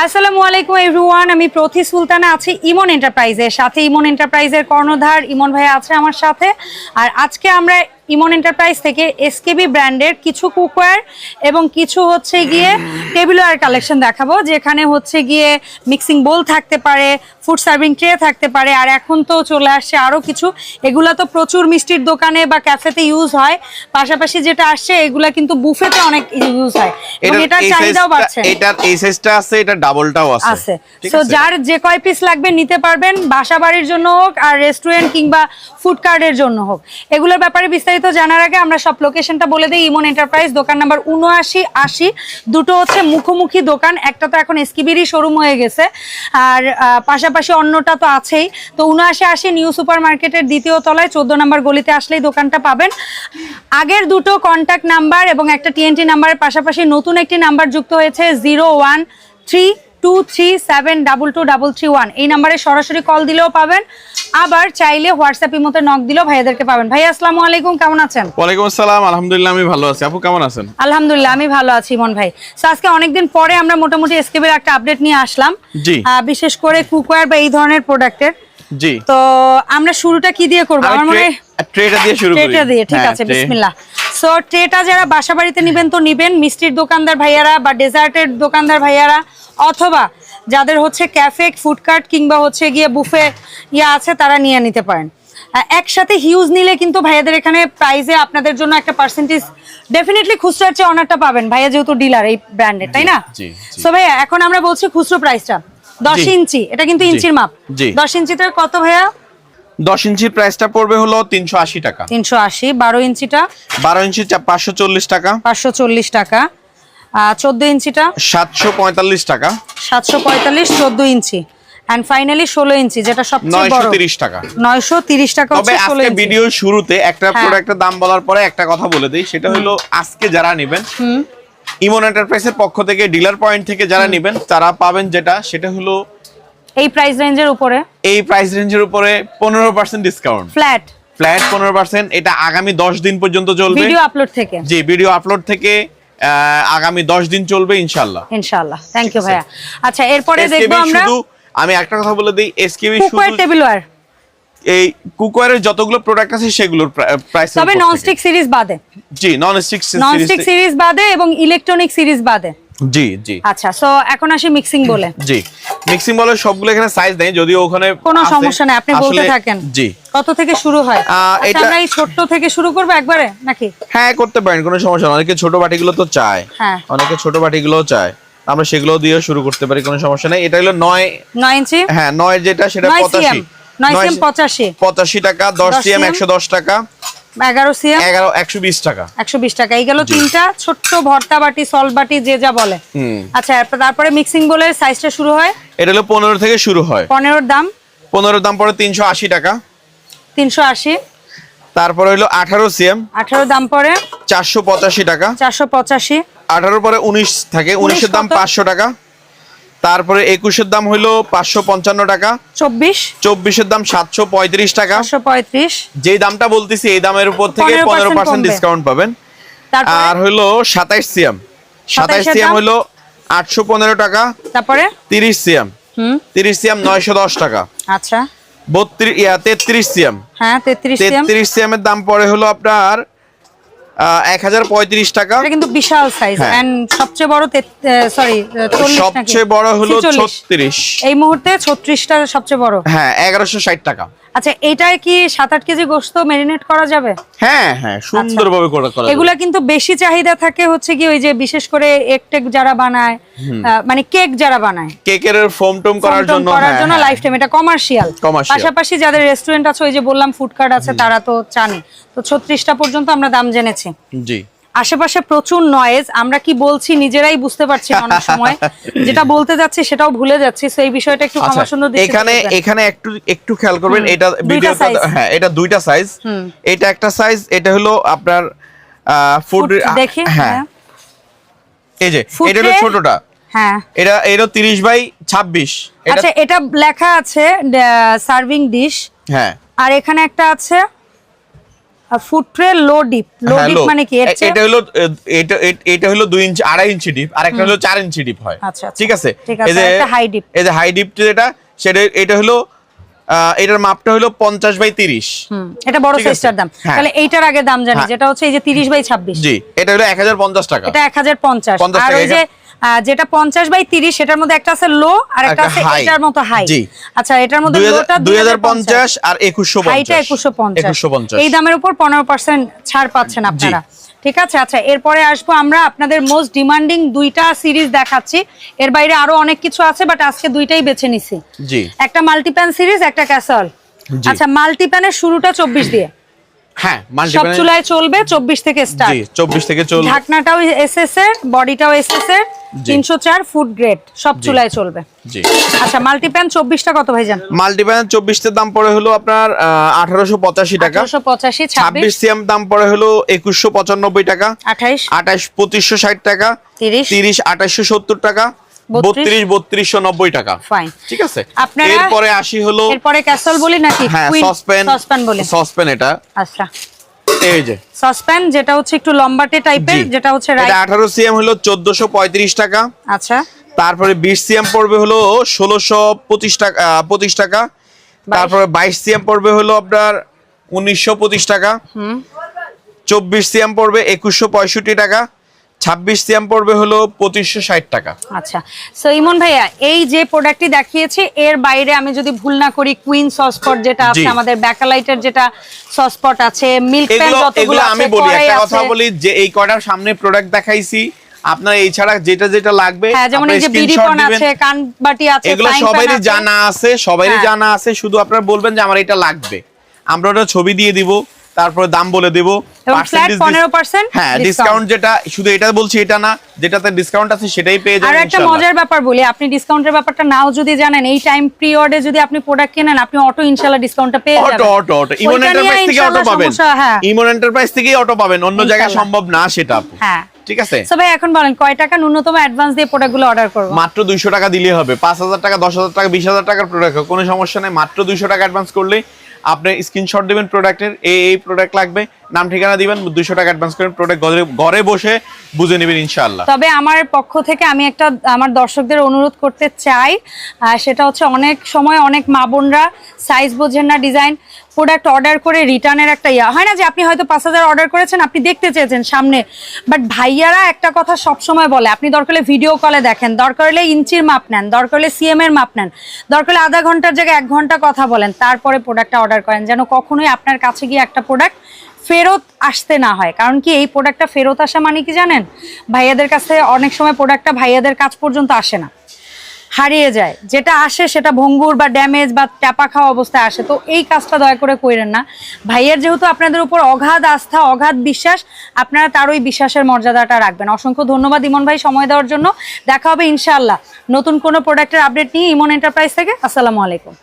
আসসালামু আলাইকুম এভরিওয়ান, আমি প্রতি সুলতানা আছি ইমন এন্টারপ্রাইজের সাথে। ইমন এন্টারপ্রাইজের কর্ণধার ইমন ভাই আছে আমার সাথে। আর আজকে আমরা ইমন এন্টারপ্রাইজ থেকে এসকেবি ব্র্যান্ডের কিছু কুকওয়্যার এবং কিছু হচ্ছে গিয়ে টেবিলওয়্যার কালেকশন দেখাবো যেখানে হচ্ছে গিয়ে মিক্সিং বোল থাকতে পারে ফুড সার্ভিং ট্রে থাকতে পারে আর এখন তো চলে আসছে আরও কিছু। এগুলা তো প্রচুর মিষ্টির দোকানে বা ক্যাফেতে ইউজ হয়। পাশাপাশি যেটা আসছে এগুলা কিন্তু বুফেতে অনেক ইউজ হয়। এবং এটার চাহিদাও বাড়ছে। এটার এই সাইজটা আছে এটা ডাবলটাও আছে। আছে। সো যার যে কয় পিস লাগবে নিতে পারবেন বাসা বাড়ির জন্য হোক আর রেস্টুরেন্ট কিংবা ফুড কার্টের জন্য হোক। এগুলোর ব্যাপারে বিস্তারিত জানার আগে আমরা সব লোকেশনটা বলে দিই। ইমন এন্টারপ্রাইজ দোকান নাম্বার উনআশি, আশি। দুটো হচ্ছে মুখোমুখি দোকান, একটা তো এখন এসকিবিরই শোরুম হয়ে গেছে। আর পাশাপাশি অন্যটা তো আছেই। তো উনআশি, আশি নিউ সুপার মার্কেটের দ্বিতীয় তলায় চোদ্দ নম্বর গলিতে আসলেই দোকানটা পাবেন। আগের দুটো কন্ট্যাক্ট নাম্বার এবং একটা টিএনটি নাম্বারের পাশাপাশি নতুন একটি নাম্বার যুক্ত হয়েছে zero one three two three seven double two double three one এই নাম্বারে সরাসরি কল দিলেও পাবেন। আবার চাইলে হোয়াটসঅ্যাপ মতো নক দিলেও ভাইয়াদেরকে পাবেন। ভাই আসসালামু আলাইকুম কেমন আছেন? ওয়ালাইকুম আসসালাম আলহামদুলিল্লাহ আমি ভালো আছি। আপু কেমন আছেন? আলহামদুলিল্লাহ আমি ভালো আছি ইমন ভাই। আজকে অনেকদিন পরে আমরা মোটামুটি এসকেবের একটা আপডেট নিয়ে আসলাম। বিশেষ করে কুকওয়্যার বা এই ধরনের প্রোডাক্টের জি। তো আমরা শুরুটা কি দিয়ে করব? আমার মনে ট্রেটা দিয়ে শুরু করি। ট্রেটা দিয়ে ঠিক হ্যাঁ, আছে। বিসমিল্লাহ। সো ট্রেটা যারা বাসা বাড়িতে নিবেন তো নিবেন মিষ্টির দোকানদার ভাইয়ারা বা ডেজার্টের দোকানদার ভাইয়ারা অথবা যাদের হচ্ছে ক্যাফে ফুডকার্ট কিংবা হচ্ছে গিয়ে বুফে ইয়া আছে তারা নিয়ে নিতে পারেন। একসাথে হিউজ নিলে কিন্তু ভাইয়াদের এখানে প্রাইজে আপনাদের জন্য একটা পার্সেন্টেজ ডেফিনেটলি খুচরার চেয়ে অনারটা পাবেন ভাইয়া যেহেতু ডিলার এই ব্র্যান্ডের তাই না। সো ভাইয়া এখন আমরা বলছি খুচরো প্রাইসটা দশ ইঞ্চি এটা কিন্তু ইঞ্চির মাপ। দশ ইঞ্চিতে কত ভাইয়া? দশ ইঞ্চির প্রাইসটা পড়বে হলো তিনশো আশি টাকা। তিনশো আশি বারো ইঞ্চিটা। বারো ইঞ্চি পাঁচশো চল্লিশ টাকা। পাঁচশো চল্লিশ টাকা। চোদ্দ ইঞ্চিটা? সাতশো পঁয়তাল্লিশ টাকা। সাতশো পঁয়তাল্লিশ চোদ্দ ইঞ্চি। অ্যান্ড ফাইনালি ষোলো ইঞ্চি যেটা সবচেয়ে বড়। তিরিশ টাকা। নয়শো তিরিশ টাকা তবে হচ্ছে ষোলো আজকে ইঞ্চি। ভিডিওর শুরুতে একটা হ্যাঁ। প্রোডাক্টের দাম বলার পরে একটা কথা বলে দিই সেটা হলো আজকে যারা নেবেন ইমন এন্টারপ্রাইজের পক্ষ থেকে ডিলার পয়েন্ট থেকে যারা নেবেন তারা পাবেন যেটা সেটা হলো এই প্রাইস রেঞ্জের উপরে। এই প্রাইস রেঞ্জের উপরে পনেরো পার্সেন্ট ডিসকাউন্ট ফ্ল্যাট ফ্ল্যাট পনেরো পার্সেন্ট এটা আগামী দশ দিন পর্যন্ত চলবে। ভিডিও আপলোড থেকে। জি ভিডিও আপলোড থেকে আগামী দশ দিন চলবে ইনশাআল্লাহ। থ্যাংক ইউ ভাইয়া। আচ্ছা এরপরে দেখব আমরা শুধু আমি একটা কথা বলে দিই এসকেবি কুকওয়্যার শুধু টেবিলওয়্যার এই কুকওয়্যারের যতগুলো প্রোডাক্ট আছে সেগুলোর প্রাইস তবে ননস্টিক সিরিজ বাদে। জি ননস্টিক সিরিজ ননস্টিক সিরিজ বাদে এবং ইলেকট্রনিক সিরিজ বাদে। জি জি। আচ্ছা সো এখন আসি মিক্সিং বলে। জি। মিক্সিং বলের সবগুলো এখানে সাইজ নেই যদিও ওখানে কোনো সমস্যা নেই আপনি বলতে থাকেন। জি। কত থেকে শুরু হয়? আচ্ছা, এটা- আমরা এই ছোট্ট থেকে শুরু করব একবারে নাকি? হ্যাঁ করতে পারেন কোনো সমস্যা না অনেকে ছোট বাটিগুলো তো চায়। হ্যাঁ। অনেকে ছোট বাটিগুলো চায়। আমরা সেগুলো দিয়ে শুরু করতে পারি কোনো সমস্যা নেই। এটা হলো নয় নয় ইঞ্চি? হ্যাঁ নয় যেটা সেটা নয় পঁচাশি। সিএম নয় সিএম পঁচাশি। পঁচাশি টাকা দশ 10 সিএম CM, একশো দশ টাকা। এগারো সিএম? এগারো একশো বিশ টাকা। একশো বিশ টাকা। এই গেল তিনটা ছোট্ট ভর্তা বাটি সল্ট বাটি যে যা বলে। আচ্ছা তারপরে মিক্সিং বলে সাইজটা শুরু হয়? এটা হলো পনেরো থেকে শুরু হয়। পনেরোর দাম? পনেরোর দাম পড়ে তিনশো আশি টাকা। তিনশো আশি। তারপরে হলো আঠারো সিএম। আঠারো দাম পরে চারশো পঁচাশি টাকা। চারশো পঁচাশি। আঠারো পরে উনিশ থাকে উনিশের দাম কত? পাঁচশো টাকা। তারপরে একুশের দাম হইল পাঁচশো পঞ্চান্ন টাকা। চব্বিশ। চব্বিশের দাম সাতশো পঁয়ত্রিশ টাকা। পঁয়ত্রিশ। যেই দামটা বলতেছি এই দামের উপর থেকে পনেরো পার্সেন্ট ডিসকাউন্ট পাবেন। আর হইল সাতাইশ সিএম সাতাইশ 27 সিএম? হইল আটশো পনেরো টাকা। তারপরে? তিরিশ সিএম তিরিশ সিএম নয়শো দশ টাকা। আচ্ছা। বত্রিশ ইয়া তেত্রিশ সিএম হ্যাঁ তেত্রিশ সিএম এর দাম পরে হলো আপনার এক হাজার পঁয়ত্রিশ টাকা। এটা কিন্তু বিশাল সাইজ হ্যাঁ। এন্ড সবচেয়ে বড় সরি সবচেয়ে বড় হলো এই মুহূর্তে ছত্রিশটা সবচেয়ে বড়। হ্যাঁ এগারোশো ষাট টাকা। আচ্ছা এটায় কি সাত আট কেজি গোস্ত মেরিনেট করা যাবে? হ্যাঁ হ্যাঁ সুন্দরভাবে করা করা এগুলা কিন্তু বেশি চাহিদা থাকে হচ্ছে কি ওই যে বিশেষ করে এক টেক যারা বানায় মানে কেক যারা বানায়। কেকের ফোম টোম করার জন্য করার হ্যাঁ, জন্য হ্যাঁ। লাইফ টাইম এটা কমার্শিয়াল পাশাপাশি যাদের রেস্টুরেন্ট আছে ওই যে বললাম ফুড কার্ট আছে তারা তো জানে। তো ছত্রিশটা পর্যন্ত আমরা দাম জেনেছি। জি। আশেপাশে প্রচুর নয়েজ আমরা কি বলছি নিজেরাই বুঝতে পারছি অনেক সময়। যেটা বলতে যাচ্ছি সেটাও ভুলে যাচ্ছি এই বিষয়টা একটু আচ্ছা ক্ষমা সুন্দর এখানে এখানে একটু একটু খেয়াল করবেন এটা ভিডিওটা হ্যাঁ এটা দুইটা সাইজ এটা একটা সাইজ এটা হলো আপনার ফুড দেখে, হ্যাঁ। হ্যাঁ। এই যে এটা হলো ছোটটা। হ্যাঁ। এটা এটা তিরিশ বাই ছাব্বিশ। এটা আচ্ছা এটা লেখা আছে সার্ভিং ডিশ হ্যাঁ। আর এখানে একটা আছে food tray low dip low dip মানে কি? এটা হলো এটা এটা- এটা হলো দুই ইঞ্চি আড়াই ইঞ্চি ডিপ আর একটা হলো চার ইঞ্চি ডিপ হয়। ঠিক আছে? এই যে একটা high এই যে হাই ডিপ যেটা সেটা এটা হলো এটার মাপটা হলো পঞ্চাশ বাই তিরিশ। হুম, এটা বড় সাইজটার দাম। হ্যাঁ। তাহলে এইটার আগে দাম জানি হ্যাঁ। যেটা হচ্ছে এই যে তিরিশ বাই ছাব্বিশ। জি এটা হলো এক হাজার পঞ্চাশ টাকা। এটা এক হাজার পঞ্চাশ। 50 আর ওই যে যেটা পঞ্চাশ বাই তিরিশ সেটার মধ্যে একটা আছে লো আর একটা আছে এটার মতো হাই আচ্ছা এটার মধ্যে লোটা আর হাইটা একুশশো পঞ্চাশ। একুশশো পঞ্চাশ। এই দামের উপর পনেরো পার্সেন্ট ছাড় পাচ্ছেন আপনারা। ঠিক আছে? আচ্ছা এরপরে আসব আমরা আপনাদের মোস্ট ডিমান্ডিং দুইটা সিরিজ দেখাচ্ছি। এর বাইরে আরও অনেক কিছু আছে বাট আজকে দুইটাই বেছে নিছি। জি। একটা মাল্টিপ্যান সিরিজ একটা ক্যাসল আচ্ছা মাল্টিপ্যানের শুরুটা চব্বিশ দিয়ে। হ্যাঁ সব চুলায় চলবে চব্বিশ থেকে স্টার্ট জি চব্বিশ থেকে চল ঢাকনাটাও এসএস এর বডিটাও এসএস এর জি। তিনশো চার ফুড গ্রেড সব। চুলায় চলবে। জি। আচ্ছা মাল্টিপ্যান চব্বিশটা কত ভাইজান? মাল্টিপ্যান চব্বিশটার দাম পড়ে হলো আপনার আঠারোশো পঁচাশি টাকা। আঠারোশো পঁচাশি ছাব্বিশ। ছাব্বিশ সিএম দাম পড়ে হলো একুশশো পঁচানব্বই টাকা। আঠাইশ। আঠাশ পঁচিশশো ষাট টাকা। তিরিশ। তিরিশ আঠাশশো সত্তর টাকা। বত্রিশ। বত্রিশ বত্রিশশো নব্বই টাকা। ফাইন ঠিক আছে? আপনারা- এরপরে আসি হলো এরপরে ক্যাসল বলি নাকি? হ্যাঁ Queen সসপ্যান সসপ্যান বলি। সসপ্যান এটা। আচ্ছা। এই যে। সসপ্যান যেটা হচ্ছে একটু লম্বাটে টাইপের যেটা হচ্ছে এটা রাইট আঠারো সিএম হলো চোদ্দশো পঁয়ত্রিশ টাকা। আচ্ছা। তারপরে বিশ সিএম পড়বে হলো ষোলোশো পঁচিশ টাকা আহ, পঁচিশ টাকা। তারপরে বাইশ সিএম পড়বে হলো আপনার উনিশশো পঁচিশ টাকা। চব্বিশ সিএম পড়বে একুশশো পঁয়ষট্টি টাকা। ছাব্বিশ সিএম পড়বে হলো পঁচিশশো ষাট টাকা। আচ্ছা সো ইমন ভাইয়া এই যে প্রোডাক্টটি দেখিয়েছি এর বাইরে আমি যদি ভুল না করি কুইন সসপট যেটা আছে আমাদের ব্যাকালাইটের যেটা সসপট আছে মিল্ক প্যান যতগুলো আমি বলি একটা কথা বলি যে এই কয়টার সামনে প্রোডাক্ট দেখাইছি আপনার এই ছাড়া যেটা যেটা লাগবে হ্যাঁ যেমন এই যে আপনারা বিডি screenshot পন দিবেন। আছে কান বাটি আছে এগুলো সবারই জানা আছে সবারই হ্যাঁ। জানা আছে শুধু আপনারা বলবেন যে আমার এটা লাগবে। আমরা ওটা ছবি দিয়ে দিব তারপরে দাম বলে দেব এবং Percentage flat dis- 15% হ্যাঁ ডিসকাউন্ট যেটা শুধু এটা বলছি এটা না যেটাতে ডিসকাউন্ট আছে সেটাই পেয়ে আর একটা মজার ব্যাপার বলি আপনি ডিসকাউন্টের ব্যাপারটা নাও যদি জানেন এই টাইম পিরিয়ডে যদি আপনি প্রোডাক্ট কেনেন আপনি অটো ইনশাআল্লাহ ডিসকাউন্টটা পেয়ে যাবেন। Auto auto auto Emon enterprise থেকে অটো পাবেন। সমস্যা, ইমন এন্টারপ্রাইজ থেকেই অটো পাবেন অন্য জায়গায় সম্ভব না সেটা হ্যাঁ। ঠিক আছে? এখন বলেন কয় টাকা ন্যূনতম অ্যাডভান্স দিয়ে প্রোডাক্টগুলো অর্ডার করব? মাত্র দুইশো টাকা দিলেই হবে পাঁচ হাজার টাকা দশ হাজার টাকা বিশ হাজার টাকার প্রোডাক্ট কোনো সমস্যা নেই। মাত্র দুইশো টাকা অ্যাডভান্স করলে আপনি স্ক্রিনশট দেবেন প্রোডাক্টের এই এই প্রোডাক্ট লাগবে। নাম ঠিকানা দিবেন, দুইশো টাকা অ্যাডভান্স করেন প্রোডাক্ট ঘরে বসে বুঝে নেবেন ইনশাআল্লাহ। তবে আমার পক্ষ থেকে আমি একটা, আমার দর্শকদের অনুরোধ করতে চাই সেটা হচ্ছে অনেক সময় অনেক মা বোনরা সাইজ বোঝেন না ডিজাইন প্রোডাক্ট অর্ডার করে রিটার্নের একটা ইয়া। হয় না যে আপনি হয়তো পাঁচ হাজার অর্ডার করেছেন, আপনি দেখতে চেয়েছেন সামনে। বাট ভাইয়ারা একটা কথা সব সময় বলে, আপনি দরকার হলে ভিডিও কলে দেখেন, দরকার হলে ইঞ্চির মাপ নেন, দরকার হলে সিএম এর মাপ নেন, দরকার হলে আধা ঘণ্টার জায়গায় এক ঘণ্টা কথা বলেন, তারপরে প্রোডাক্টটা অর্ডার করেন, যেন কখনোই আপনার কাছে গিয়ে একটা প্রোডাক্ট ফেরত আসতে না হয়। কারণ কি এই প্রোডাক্টটা ফেরত আসা মানে কি জানেন? ভাইয়াদের কাছে অনেক সময় প্রোডাক্টটা ভাইয়াদের কাছ পর্যন্ত আসে না। হারিয়ে যায়। যেটা আসে সেটা ভঙ্গুর বা ড্যামেজ বা ট্যাপা খাওয়া অবস্থায় আসে। তো এই কাজটা দয়া করে কইরেন না। ভাইয়ের যেহেতু আপনাদের উপর অগাধ আস্থা, অগাধ বিশ্বাস, আপনারা তার ওই বিশ্বাসের মর্যাদাটা রাখবেন। অসংখ্য ধন্যবাদ ইমন ভাই সময় দেওয়ার জন্য। দেখা হবে ইনশাআল্লাহ। নতুন কোনো প্রোডাক্টের আপডেট নিয়ে ইমন এন্টারপ্রাইজ থেকে। আসসালামু আলাইকুম।